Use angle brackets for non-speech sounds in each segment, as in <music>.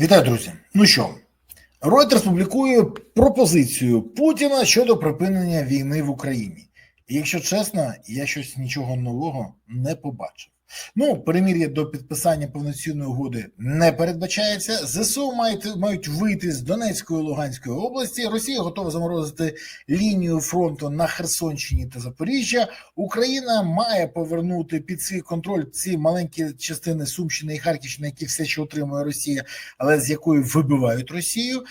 Вітаю, друзі. Ну що, Reuters публікує пропозицію Путіна щодо припинення війни в Україні. І якщо чесно, я щось нічого нового не побачив. Ну, перемір'я до підписання повноцінної угоди не передбачається. ЗСУ мають, мають вийти з Донецької і Луганської області. Росія готова заморозити лінію фронту на Херсонщині та Запоріжжя. Україна має повернути під свій контроль ці маленькі частини Сумщини і Харківщини, які все ще отримує Росія, але з якої вибивають Росію.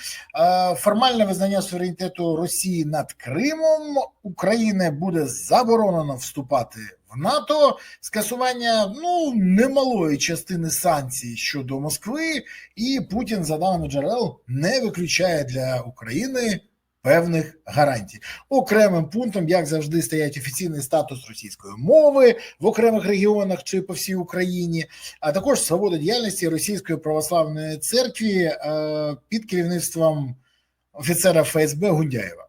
Формальне визнання суверенітету Росії над Кримом України буде заборонено вступати НАТО. Скасування ну немалої частини санкцій щодо Москви, і Путін, за даними джерел, не виключає для України. Певних гарантій окремим пунктом, як завжди, стоять офіційний статус російської мови в окремих регіонах чи по всій Україні, а також свобода діяльності Російської православної церкви е, під керівництвом офіцера ФСБ Гундяєва.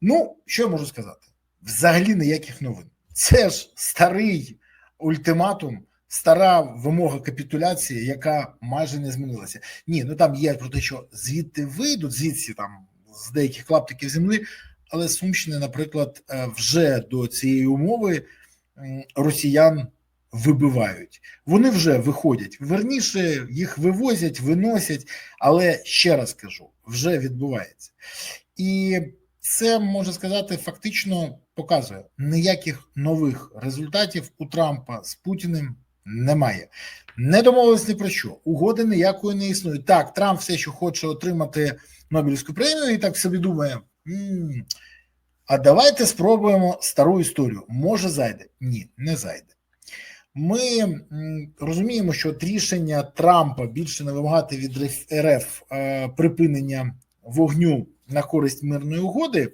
Ну, що я можу сказати? Взагалі ніяких новин. Це ж старий ультиматум, стара вимога капітуляції, яка майже не змінилася. Ні, ну там є про те, що звідти вийдуть, звідси там з деяких клаптиків землі, але Сумщини, наприклад, е, вже до цієї умови росіян вибивають. Вони вже виходять. Верніше їх вивозять, виносять, але ще раз кажу, вже відбувається. І це можна сказати, фактично показує ніяких нових результатів у Трампа з Путіним немає. Не домовились ні про що. Угоди ніякої не існує. Так, Трамп все, що хоче отримати Нобелівську премію, і так собі думає. А давайте спробуємо стару історію. Може зайде? Ні, не зайде. Ми розуміємо, що рішення Трампа більше не вимагати від РФ е, припинення вогню на користь мирної угоди.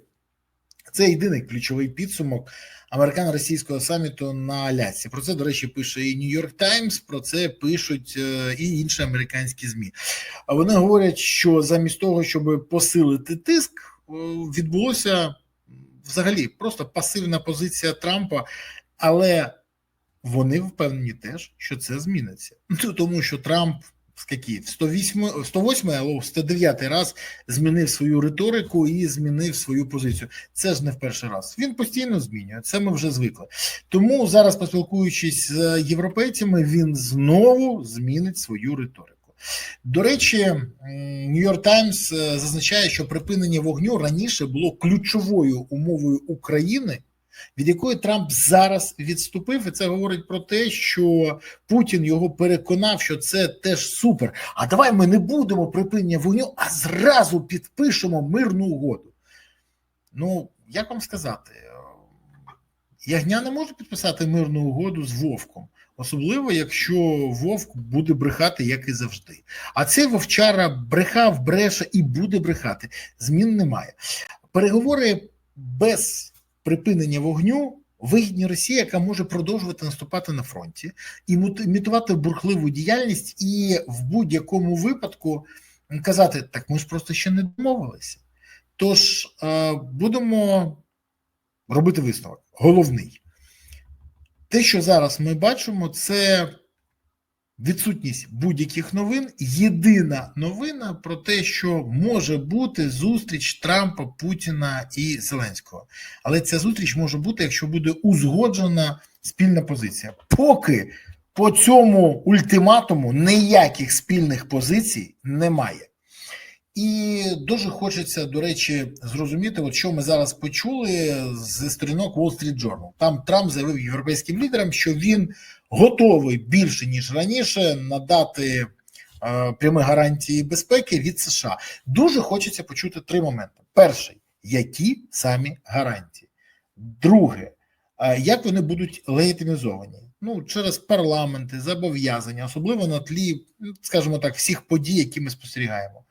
Це єдиний ключовий підсумок американо-російського саміту на Алясці. Про це, до речі, пише і Нью-Йорк Таймс, про це пишуть е, і інші американські змі. Вони говорять, що замість того, щоб посилити тиск, е, відбулося взагалі просто пасивна позиція Трампа, але вони впевнені теж, що це зміниться. <laughs> Тому що Трамп скільки, в 108, 108 або 109 раз змінив свою риторику і змінив свою позицію. Це ж не в перший раз. Він постійно змінює. Це ми вже звикли. Тому зараз, поспілкуючись з європейцями, він знову змінить свою риторику. До речі, Нью-Йорк Таймс зазначає, що припинення вогню раніше було ключовою умовою України від якої Трамп зараз відступив, і це говорить про те, що Путін його переконав, що це теж супер. А давай ми не будемо припинення вогню, а зразу підпишемо мирну угоду. Ну, як вам сказати, Ягня не може підписати мирну угоду з Вовком. Особливо, якщо Вовк буде брехати, як і завжди. А цей вовчара брехав, бреше і буде брехати. Змін немає. Переговори без припинення вогню вигідні Росії, яка може продовжувати наступати на фронті, і імітувати бурхливу діяльність, і в будь-якому випадку казати: так ми ж просто ще не домовилися. Тож е, будемо робити висновок. Головний. Те, що зараз ми бачимо, це відсутність будь-яких новин. Єдина новина про те, що може бути зустріч Трампа, Путіна і Зеленського. Але ця зустріч може бути, якщо буде узгоджена спільна позиція. Поки по цьому ультиматуму ніяких спільних позицій немає. І дуже хочеться, до речі, зрозуміти, от що ми зараз почули з сторінок Wall Street Journal. Там Трамп заявив європейським лідерам, що він готовий більше ніж раніше надати е, прямі гарантії безпеки від США. Дуже хочеться почути три моменти: перший, які самі гарантії, друге, як вони будуть легітимізовані. Ну, через парламенти, зобов'язання, особливо на тлі, скажімо так, всіх подій, які ми спостерігаємо.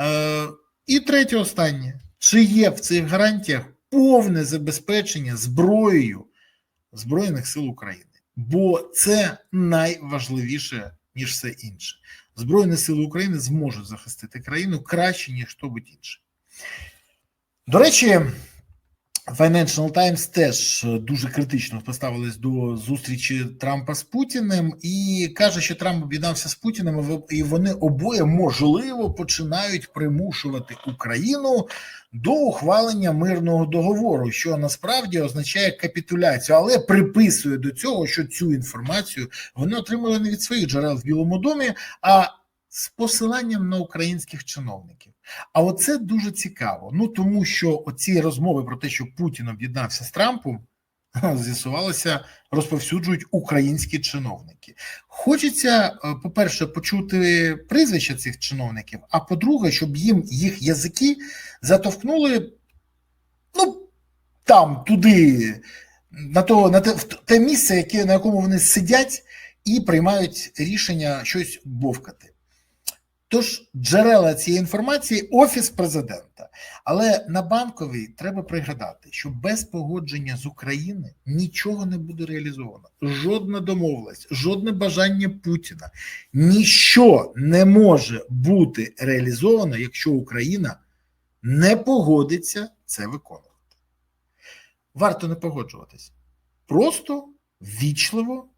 Е, і третє, останнє: чи є в цих гарантіях повне забезпечення зброєю Збройних сил України? Бо це найважливіше, ніж все інше. Збройні сили України зможуть захистити країну краще, ніж хто будь інше. До речі, Financial Times теж дуже критично поставились до зустрічі Трампа з Путіним і каже, що Трамп об'єднався з Путіним, і вони обоє можливо починають примушувати Україну до ухвалення мирного договору, що насправді означає капітуляцію, але приписує до цього, що цю інформацію вони отримали не від своїх джерел в Білому домі, а з посиланням на українських чиновників. А оце дуже цікаво. Ну тому що оці розмови про те, що Путін об'єднався з Трампом, з'ясувалося, розповсюджують українські чиновники. Хочеться, по-перше, почути прізвища цих чиновників, а по-друге, щоб їм їх язики затовкнули ну, там, туди, на то, на те, в те місце, яке, на якому вони сидять і приймають рішення щось бовкати. Тож джерела цієї інформації офіс президента. Але на банковій треба пригадати, що без погодження з України нічого не буде реалізовано. Жодна домовленість, жодне бажання Путіна, ніщо не може бути реалізовано, якщо Україна не погодиться це виконувати. Варто не погоджуватись. Просто вічливо,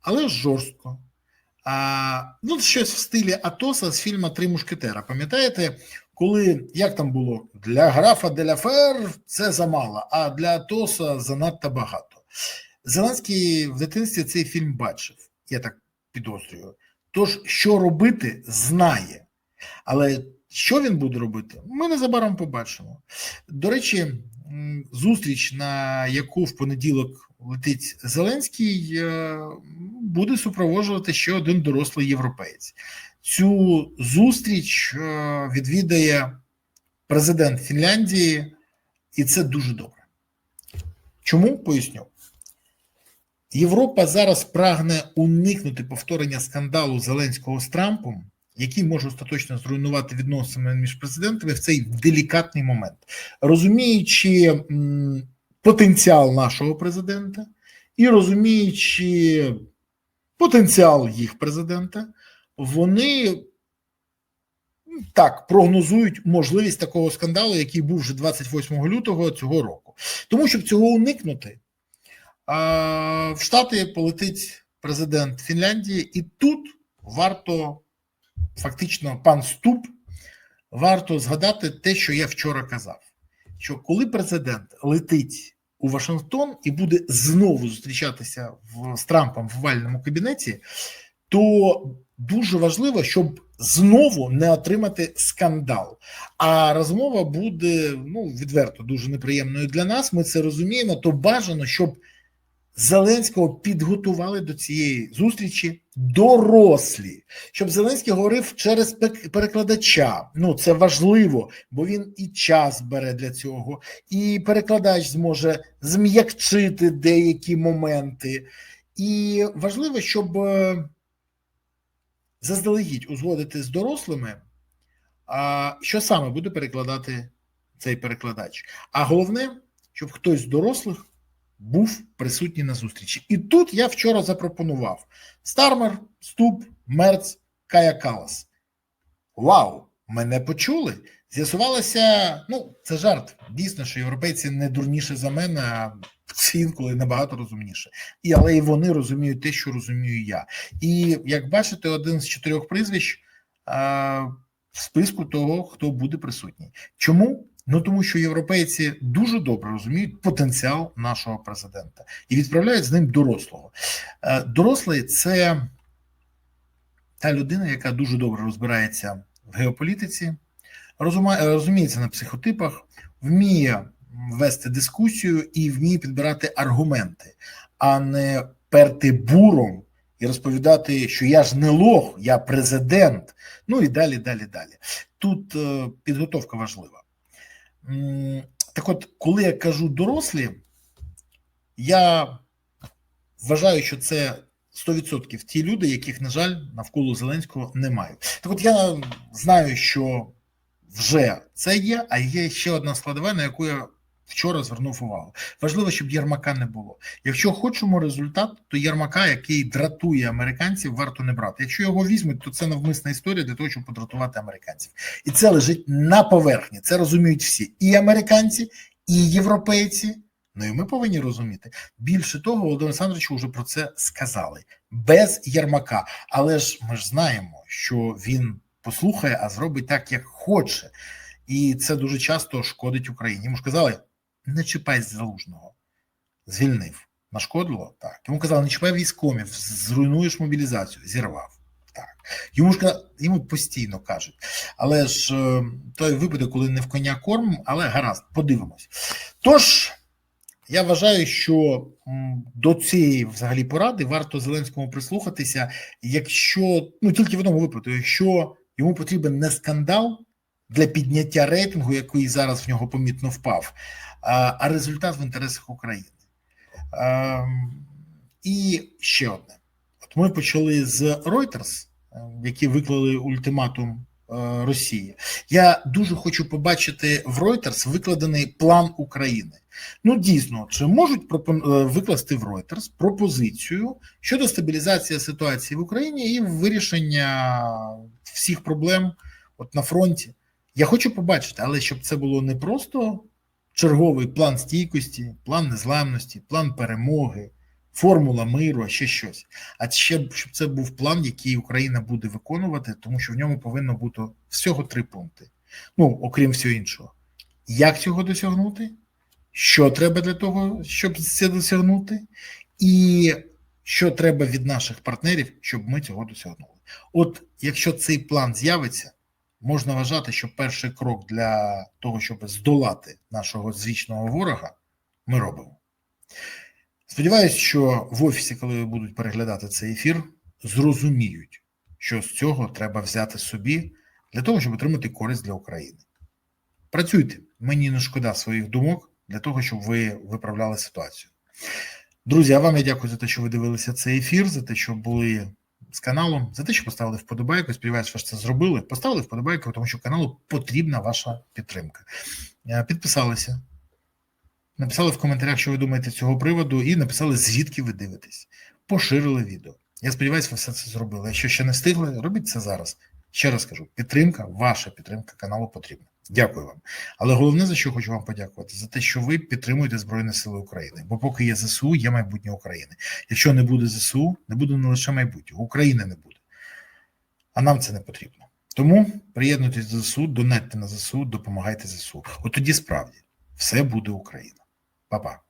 але жорстко. А, Ну, щось в стилі Атоса з фільму Три мушкетера. Пам'ятаєте, коли як там було для графа Деляфер це замало, а для Атоса занадто багато. Зеленський в дитинстві цей фільм бачив, я так підозрюю. Тож, що робити, знає. Але що він буде робити, ми незабаром побачимо. До речі, зустріч, на яку в понеділок летить Зеленський, е, буде супроводжувати ще один дорослий європеєць. Цю зустріч е, відвідає президент Фінляндії, і це дуже добре. Чому поясню? Європа зараз прагне уникнути повторення скандалу Зеленського з Трампом який може остаточно зруйнувати відносини між президентами в цей делікатний момент, розуміючи потенціал нашого президента і розуміючи потенціал їх президента, вони так прогнозують можливість такого скандалу, який був вже 28 лютого цього року. Тому щоб цього уникнути, в Штати полетить президент Фінляндії, і тут варто фактично пан Ступ, варто згадати те, що я вчора казав: що коли президент летить у Вашингтон і буде знову зустрічатися в, з Трампом в вальному кабінеті, то дуже важливо, щоб знову не отримати скандал. А розмова буде ну відверто дуже неприємною для нас. Ми це розуміємо. То бажано, щоб Зеленського підготували до цієї зустрічі дорослі, щоб Зеленський говорив через перекладача. Ну це важливо, бо він і час бере для цього, і перекладач зможе зм'якчити деякі моменти. І важливо, щоб е, заздалегідь узгодити з дорослими, що саме буде перекладати цей перекладач. А головне, щоб хтось з дорослих був присутній на зустрічі. І тут я вчора запропонував Стармер, Ступ, Мерц, Кая Калас. Вау! Мене почули. З'ясувалося, ну, це жарт. Дійсно, що європейці не дурніше за мене, а інколи набагато розумніше. І але і вони розуміють те, що розумію я. І як бачите, один з чотирьох прізвищ а, в списку того, хто буде присутній. Чому? Ну тому що європейці дуже добре розуміють потенціал нашого президента і відправляють з ним дорослого. Е, дорослий це та людина, яка дуже добре розбирається в геополітиці, розуміється на психотипах, вміє вести дискусію і вміє підбирати аргументи, а не перти буром і розповідати, що я ж не лох, я президент. Ну і далі, далі, далі. Тут е, підготовка важлива. Так от, коли я кажу дорослі, я вважаю, що це 100% ті люди, яких, на жаль, навколо Зеленського немає. Так от я знаю, що вже це є, а є ще одна складова, на яку я вчора звернув увагу. Важливо, щоб Єрмака не було. Якщо хочемо результат, то Єрмака, який дратує американців, варто не брати. Якщо його візьмуть, то це навмисна історія для того, щоб подратувати американців. І це лежить на поверхні. Це розуміють всі і американці, і європейці. Ну і ми повинні розуміти. Більше того, Володимир Олександрович вже про це сказали без Єрмака. Але ж ми ж знаємо, що він послухає, а зробить так, як хоче. І це дуже часто шкодить Україні. Йому ж казали, не чіпай залужного, звільнив. Нашкодило? Так. Йому казали, не чіпай військомів, зруйнуєш мобілізацію, зірвав. Так. Йому ж йому постійно кажуть. Але ж е, той випадок, коли не в коня корм, але гаразд, подивимось. Тож, я вважаю, що до цієї взагалі поради варто Зеленському прислухатися, якщо ну тільки в одному випадку, якщо йому потрібен не скандал для підняття рейтингу, який зараз в нього помітно впав, а, результат в інтересах України. Ем, І ще одне: от ми почали з Reuters, е, які виклали ультиматум е, Росії. Я дуже хочу побачити в Reuters викладений план України. Ну, дійсно, чи можуть е, викласти в Reuters пропозицію щодо стабілізації ситуації в Україні і вирішення всіх проблем от на фронті? Я хочу побачити, але щоб це було не просто черговий план стійкості, план незламності, план перемоги, формула миру, а ще щось. А ще щоб це був план, який Україна буде виконувати, тому що в ньому повинно бути всього три пункти. Ну, окрім всього іншого. Як цього досягнути? Що треба для того, щоб це досягнути, і що треба від наших партнерів, щоб ми цього досягнули. От якщо цей план з'явиться, можна вважати, що перший крок для того, щоб здолати нашого звічного ворога, ми робимо. Сподіваюсь, що в офісі, коли будуть переглядати цей ефір, зрозуміють, що з цього треба взяти собі для того, щоб отримати користь для України. Працюйте, мені не шкода своїх думок для того, щоб ви виправляли ситуацію. Друзі, а вам я дякую за те, що ви дивилися цей ефір, за те, що були з каналом, за те, що поставили вподобайку. Сподіваюся, ви це зробили. Поставили вподобайку, тому що каналу потрібна ваша підтримка. Е, Підписалися, написали в коментарях, що ви думаєте з цього приводу, і написали, звідки ви дивитесь. Поширили відео. Я сподіваюся, ви все це зробили. Якщо ще не встигли, робіть це зараз. Ще раз кажу: підтримка, ваша підтримка каналу потрібна. Дякую вам. Але головне, за що хочу вам подякувати, за те, що ви підтримуєте Збройні Сили України. Бо поки є ЗСУ, є майбутнє України. Якщо не буде ЗСУ, не буде не лише майбутнього, України не буде. А нам це не потрібно. Тому приєднуйтесь до ЗСУ, донатьте на ЗСУ, допомагайте ЗСУ. От тоді справді все буде Україна. Па-па.